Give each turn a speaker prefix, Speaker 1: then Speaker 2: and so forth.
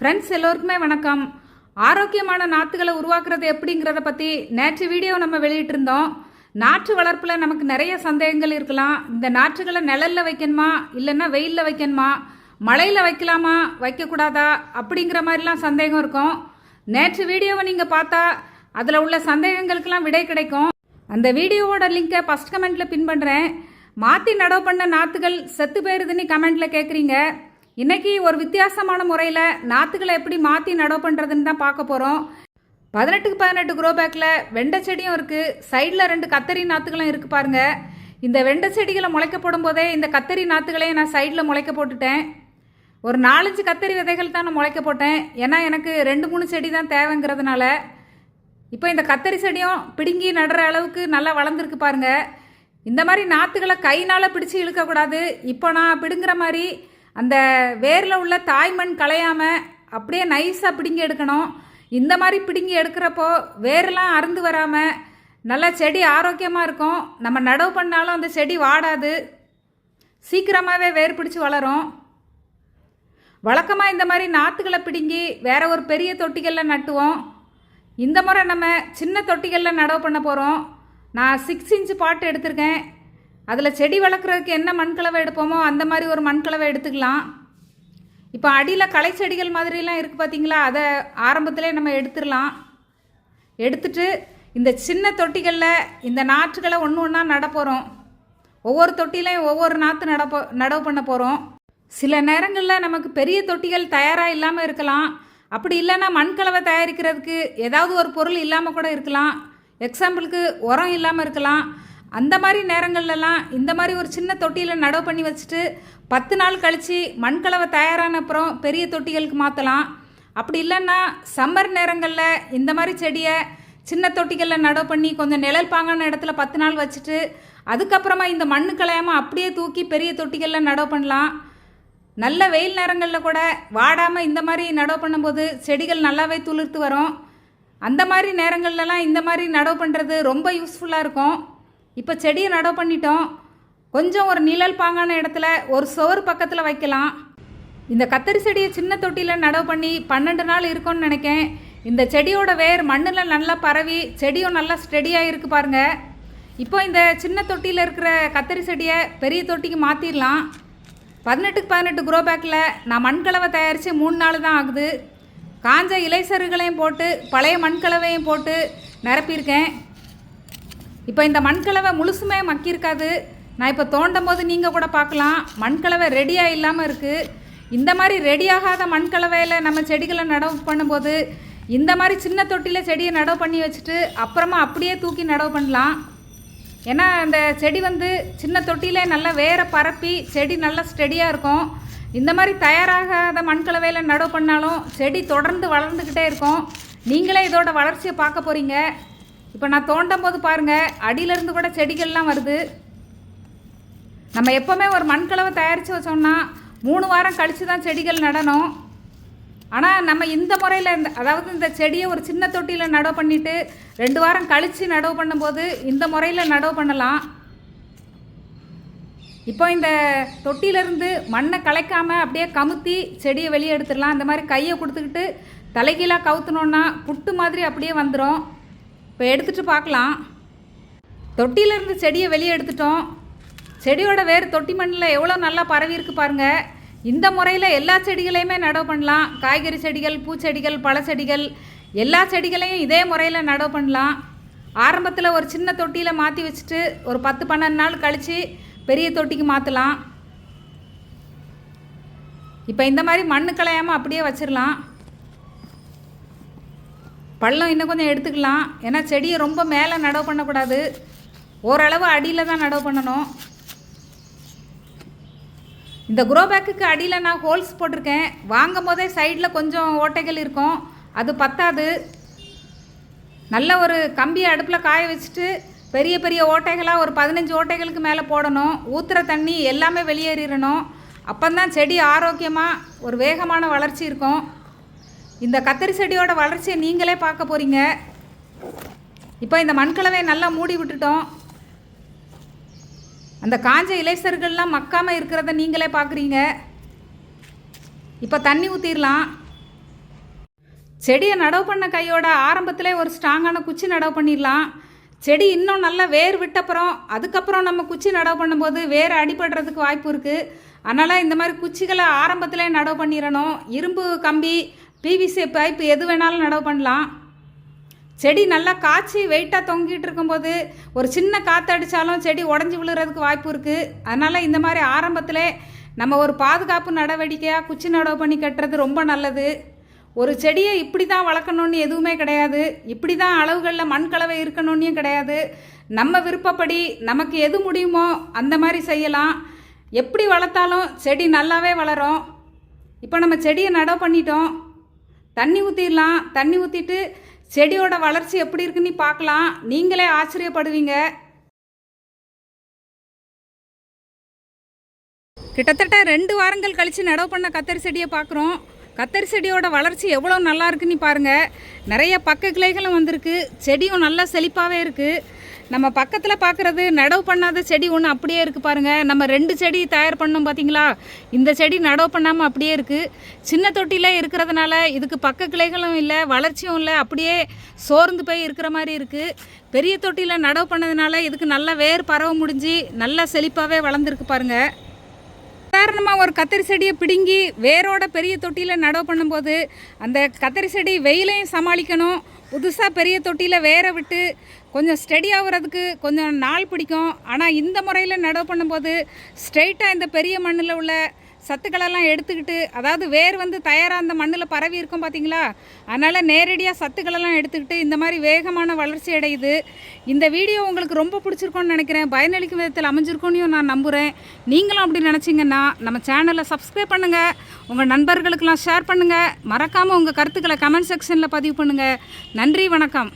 Speaker 1: Friends எல்லோருக்குமே வணக்கம். ஆரோக்கியமான நாற்றுகளை உருவாக்குறது எப்படிங்கிறத பற்றி நேற்று வீடியோ நம்ம வெளியிட்டிருந்தோம். நாற்று வளர்ப்பில் நமக்கு நிறைய சந்தேகங்கள் இருக்கலாம். இந்த நாற்றுகளை நிழலில் வைக்கணுமா? இல்லைன்னா வெயிலில் வைக்கணுமா? மழையில் வைக்கலாமா? வைக்கக்கூடாதா? அப்படிங்கிற மாதிரிலாம் சந்தேகம் இருக்கும். நேற்று வீடியோவை நீங்கள் பார்த்தா அதில் உள்ள சந்தேகங்களுக்கெல்லாம் விடை கிடைக்கும். அந்த வீடியோவோட லிங்கை ஃபஸ்ட் கமெண்ட்டில் பின் பண்ணுறேன் மாற்றி நடவு பண்ண நாற்றுகள் செத்து போயிருதுன்னு கமெண்ட்டில் கேட்குறீங்க இன்னைக்கு ஒரு வித்தியாசமான முறையில் நாற்றுகளை எப்படி மாற்றி நடவு பண்ணுறதுன்னு தான் பார்க்க போகிறோம் பதினெட்டுக்கு பதினெட்டு க்ரோ பேக்கில் வெண்டை செடியும் இருக்குது சைடில் ரெண்டு கத்தரி நாற்றுகளும் இருக்குது பாருங்க. இந்த வெண்டை செடிகளை முளைக்க போடும்போதே இந்த கத்தரி நாற்றுகளையும் நான் சைடில் முளைக்க போட்டுட்டேன். ஒரு நாலஞ்சு கத்தரி விதைகள் தான் நான் முளைக்க போட்டேன். ஏன்னா எனக்கு ரெண்டு மூணு செடி தான் தேவைங்கிறதுனால இப்போ இந்த கத்தரி செடியும் பிடுங்கி நடுற அளவுக்கு நல்லா வளர்ந்துருக்கு பாருங்கள் இந்த மாதிரி நாற்றுகளை கைனால் பிடிச்சி இழுக்கக்கூடாது. இப்போ நான் பிடுங்குற மாதிரி அந்த வேரில் உள்ள தாய்மண் களையாமல் அப்படியே நைஸாக பிடுங்கி எடுக்கணும். இந்த மாதிரி பிடுங்கி எடுக்கிறப்போ வேரெல்லாம் அறுந்து வராமல் நல்லா செடி ஆரோக்கியமாக இருக்கும். நம்ம நடவு பண்ணாலும் அந்த செடி வாடாது. சீக்கிரமாகவே வேர் பிடிச்சி வளரும். வழக்கமாக இந்த மாதிரி நாற்றுகளை பிடுங்கி வேறு ஒரு பெரிய தொட்டிகளில் நட்டுவோம். இந்த முறை நம்ம சின்ன தொட்டிகளில் நடவு பண்ண போகிறோம் நான் சிக்ஸ் இன்ச்சு பாட்டு எடுத்திருக்கேன். அதில் செடி வளர்க்குறதுக்கு என்ன மண்கலவை எடுப்போமோ அந்த மாதிரி ஒரு மண்கலவை எடுத்துக்கலாம். இப்போ அடியில் களை செடிகள் மாதிரிலாம் இருக்குது பார்த்தீங்களா அதை ஆரம்பத்திலே நம்ம எடுத்துடலாம். எடுத்துட்டு இந்த சின்ன தொட்டிகளில் இந்த நாற்றுகளை ஒன்று ஒன்றா நட போகிறோம் ஒவ்வொரு தொட்டிலையும் ஒவ்வொரு நாற்று நடப்போ நடவு பண்ண போகிறோம் சில நேரங்களில் நமக்கு பெரிய தொட்டிகள் தயாராக இல்லாமல் இருக்கலாம். அப்படி இல்லைன்னா மண்கலவை தயாரிக்கிறதுக்கு ஏதாவது ஒரு பொருள் இல்லாமல் கூட இருக்கலாம். எக்ஸாம்பிளுக்கு உரம் இல்லாமல் இருக்கலாம். அந்த மாதிரி நேரங்கள்லலாம் இந்த மாதிரி ஒரு சின்ன தொட்டியில் நடவு பண்ணி வச்சுட்டு பத்து நாள் கழித்து மண்கலவை தயாரான அப்புறம் பெரிய தொட்டிகளுக்கு மாற்றலாம் அப்படி இல்லைன்னா சம்மர் நேரங்களில் இந்த மாதிரி செடியை சின்ன தொட்டிகளில் நடவு பண்ணி கொஞ்சம் நிழல் பாங்கான இடத்துல பத்து நாள் வச்சுட்டு அதுக்கப்புறமா இந்த மண்ணு கலையாமல் அப்படியே தூக்கி பெரிய தொட்டிகளில் நடவு பண்ணலாம். நல்ல வெயில் நேரங்களில் கூட வாடாமல் இந்த மாதிரி நடவு பண்ணும்போது செடிகள் நல்லாவே துளிர்த்து வரும். அந்த மாதிரி நேரங்கள்லலாம் இந்த மாதிரி நடவு பண்ணுறது ரொம்ப யூஸ்ஃபுல்லாக இருக்கும். இப்போ செடியை நடவு பண்ணிட்டோம். கொஞ்சம் ஒரு நிழல் பாங்கான இடத்துல ஒரு சோறு பக்கத்தில் வைக்கலாம். இந்த கத்தரி செடியை சின்ன தொட்டியில் நடவு பண்ணி பன்னெண்டு நாள் இருக்கும்னு நினைக்கேன். இந்த செடியோட வேர் மண்ணில் நல்லா பரவி செடியும் நல்லா ஸ்டெடியாக இருக்குது பாருங்கள் இப்போ இந்த சின்ன தொட்டியில் இருக்கிற கத்தரி செடியை பெரிய தொட்டிக்கு மாற்றிடலாம் பதினெட்டுக்கு பதினெட்டு க்ரோ பேக்கில் நான் மண்கலவை தயாரித்து மூணு நாள் தான் ஆகுது. காஞ்ச இலைசருகளையும் போட்டு பழைய மண்கலவையும் போட்டு நிரப்பியிருக்கேன். இப்போ இந்த மண்கலவை முழுசுமே மக்கியிருக்காது. நான் இப்போ தோண்டும் போது நீங்கள் கூட பார்க்கலாம். மண்கலவை ரெடியாக இல்லாமல் இருக்குது இந்த மாதிரி ரெடியாகாத மண்கலவையில் நம்ம செடிகளை நடவு பண்ணும்போது இந்த மாதிரி சின்ன தொட்டியில் செடியை நடவு பண்ணி வச்சுட்டு அப்புறமா அப்படியே தூக்கி நடவு பண்ணலாம். ஏன்னா அந்த செடி வந்து சின்ன தொட்டியில் நல்லா வேற பரப்பி செடி நல்லா ஸ்டெடியாக இருக்கும். இந்த மாதிரி தயாராகாத மண்கலவையில் நடவு பண்ணாலும் செடி தொடர்ந்து வளர்ந்துக்கிட்டே இருக்கும். நீங்களே இதோட வளர்ச்சியை பார்க்க போகிறீங்க இப்போ நான் தோண்டும் போது பாருங்கள் அடியிலேருந்து கூட செடிகள்லாம் வருது. நம்ம எப்போவுமே ஒரு மண்கலவை தயாரித்து வச்சோம்னா மூணு வாரம் கழித்து தான் செடிகள் நடணும். ஆனால் நம்ம இந்த முறையில் இந்த அதாவது இந்த செடியை ஒரு சின்ன தொட்டியில் நடவு பண்ணிவிட்டு ரெண்டு வாரம் கழித்து நடவு பண்ணும்போது இந்த முறையில் நடவு பண்ணலாம். இப்போ இந்த தொட்டியிலேருந்து மண்ணை கலைக்காமல் அப்படியே கமுத்தி செடியை வெளியே எடுத்துடலாம். அந்த மாதிரி கையை கொடுத்துக்கிட்டு தலைகீழாக கவுத்துனோன்னா புட்டு மாதிரி அப்படியே வந்துடும் இப்போ எடுத்துகிட்டு பார்க்கலாம் தொட்டியிலேருந்து செடியை வெளியே எடுத்துட்டோம். செடியோட வேர் தொட்டி மண்ணில் எவ்வளோ நல்லா பரவி இருக்கு பாருங்கள் இந்த முறையில் எல்லா செடிகளையுமே நடவு பண்ணலாம். காய்கறி செடிகள் பூச்செடிகள் பழச்செடிகள் எல்லா செடிகளையும் இதே முறையில் நடவு பண்ணலாம். ஆரம்பத்தில் ஒரு சின்ன தொட்டியில் மாற்றி வச்சுட்டு ஒரு பத்து பன்னெண்டு நாள் கழித்து பெரிய தொட்டிக்கு மாற்றலாம் இப்போ இந்த மாதிரி மண்ணு களையாமல் அப்படியே வச்சிடலாம் பள்ளம் இன்னும் கொஞ்சம் எடுத்துக்கலாம். ஏன்னா செடியை ரொம்ப மேலே நடவு பண்ணக்கூடாது. ஓரளவு அடியில் தான் நடவு பண்ணணும். இந்த குரோ பேக்குக்கு அடியில் நான் ஹோல்ஸ் போட்டிருக்கேன். வாங்கும் போதே சைடில் கொஞ்சம் ஓட்டைகள் இருக்கும். அது பத்தாது. நல்ல ஒரு கம்பியை அடுப்பில் காய வச்சுட்டு பெரிய பெரிய ஓட்டைகளாக ஒரு பதினஞ்சு ஓட்டைகளுக்கு மேலே போடணும். ஊற்றுற தண்ணி எல்லாமே வெளியேறிடணும். அப்போ தான் செடி ஆரோக்கியமாக ஒரு வேகமான வளர்ச்சி இருக்கும். இந்த கத்தரி செடியோட வளர்ச்சியை நீங்களே பார்க்க போகிறீங்க இப்போ இந்த மண்கலவை நல்லா மூடி விட்டுட்டோம். அந்த காஞ்ச இலைசர்கள்லாம் மக்காமல் இருக்கிறத நீங்களே பார்க்குறீங்க. இப்போ தண்ணி ஊற்றிடலாம் செடியை நடவு பண்ண கையோட ஆரம்பத்தில் ஒரு ஸ்ட்ராங்கான குச்சி நடவு பண்ணிடலாம் செடி இன்னும் நல்லா வேர் விட்டப்புறம் அதுக்கப்புறம் நம்ம குச்சி நடவு பண்ணும்போது வேர் அடிபடுறதுக்கு வாய்ப்பு இருக்குது அதனால் இந்த மாதிரி குச்சிகளை ஆரம்பத்திலே நடவு பண்ணிடணும் இரும்பு கம்பி பிவிசி பைப் எது வேணாலும் நடவு பண்ணலாம். செடி நல்லா காய்ச்சி வெயிட்டாக தொங்கிட்டு இருக்கும்போது ஒரு சின்ன காற்று அடித்தாலும் செடி உடஞ்சி விழுறதுக்கு வாய்ப்பு இருக்குது அதனால் இந்த மாதிரி ஆரம்பத்தில் நம்ம ஒரு பாதுகாப்பு நடவடிக்கையாக குச்சி நடவு பண்ணி கட்டுறது ரொம்ப நல்லது. ஒரு செடியை இப்படி தான் வளர்க்கணுன்னு எதுவுமே கிடையாது. இப்படி தான் அளவுகளில் மண் கலவை இருக்கணும்னு கிடையாது. நம்ம விருப்பப்படி நமக்கு எது முடியுமோ அந்த மாதிரி செய்யலாம். எப்படி வளர்த்தாலும் செடி நல்லாவே வளரும். இப்போ நம்ம செடியை நடவு பண்ணிட்டோம். தண்ணி ஊற்றிடலாம் தண்ணி ஊற்றிட்டு செடியோட வளர்ச்சி எப்படி இருக்குன்னு பார்க்கலாம். நீங்களே ஆச்சரியப்படுவீங்க. கிட்டத்தட்ட ரெண்டு வாரங்கள் கழித்து நடவு பண்ண கத்தரி செடியை பார்க்குறோம். கத்தரி செடியோட வளர்ச்சி எவ்வளோ நல்லா இருக்குன்னு பாருங்கள் நிறைய பக்க கிளைகளும் வந்திருக்கு. செடியும் நல்லா செழிப்பாகவே இருக்குது நம்ம பக்கத்தில் பார்க்குறது நடவு பண்ணாத செடி ஒன்று அப்படியே இருக்குது பாருங்கள் நம்ம ரெண்டு செடி தயார் பண்ணோம் பார்த்தீங்களா இந்த செடி நடவு பண்ணாமல் அப்படியே இருக்குது சின்ன தொட்டியில் இருக்கிறதுனால இதுக்கு பக்க கிளைகளும் இல்லை வளர்ச்சியும் இல்லை. அப்படியே சோர்ந்து போய் இருக்கிற மாதிரி இருக்குது பெரிய தொட்டியில் நடவு பண்ணதுனால இதுக்கு நல்லா வேர் பரவ முடிஞ்சு நல்லா செழிப்பாகவே வளர்ந்துருக்கு பாருங்கள் சாதாரணமாக ஒரு கத்திரி செடியை பிடுங்கி வேரோட பெரிய தொட்டியில் நடவு பண்ணும்போது அந்த கத்திரி செடி வெயிலையும் சமாளிக்கணும். புதுசாக பெரிய தொட்டியில் வேற விட்டு கொஞ்சம் ஸ்டெடி ஆகுறதுக்கு கொஞ்சம் நாள் பிடிக்கும். ஆனால் இந்த முறையில் நடவு பண்ணும்போது ஸ்ட்ரெயிட்டாக இந்த பெரிய மண்ணில் உள்ள சத்துக்களெல்லாம் எடுத்துக்கிட்டு அதாவது வேர் வந்து தயாராக அந்த மண்ணில் பரவி இருக்கும் பார்த்தீங்களா அதனால் நேரடியாக சத்துக்களெல்லாம் எடுத்துக்கிட்டு இந்த மாதிரி வேகமான வளர்ச்சி அடையுது. இந்த வீடியோ உங்களுக்கு ரொம்ப பிடிச்சிருக்கோன்னு நினைக்கிறேன். பயனளிக்கும் விதத்தில் அமைஞ்சிருக்கோன்னு நான் நம்புகிறேன் நீங்களும் அப்படி நினச்சிங்கன்னா நம்ம சேனலை சப்ஸ்கிரைப் பண்ணுங்கள் உங்கள் நண்பர்களுக்கெல்லாம் ஷேர் பண்ணுங்கள் மறக்காமல் உங்கள் கருத்துக்களை கமெண்ட் செக்ஷனில் பதிவு பண்ணுங்கள் நன்றி வணக்கம்.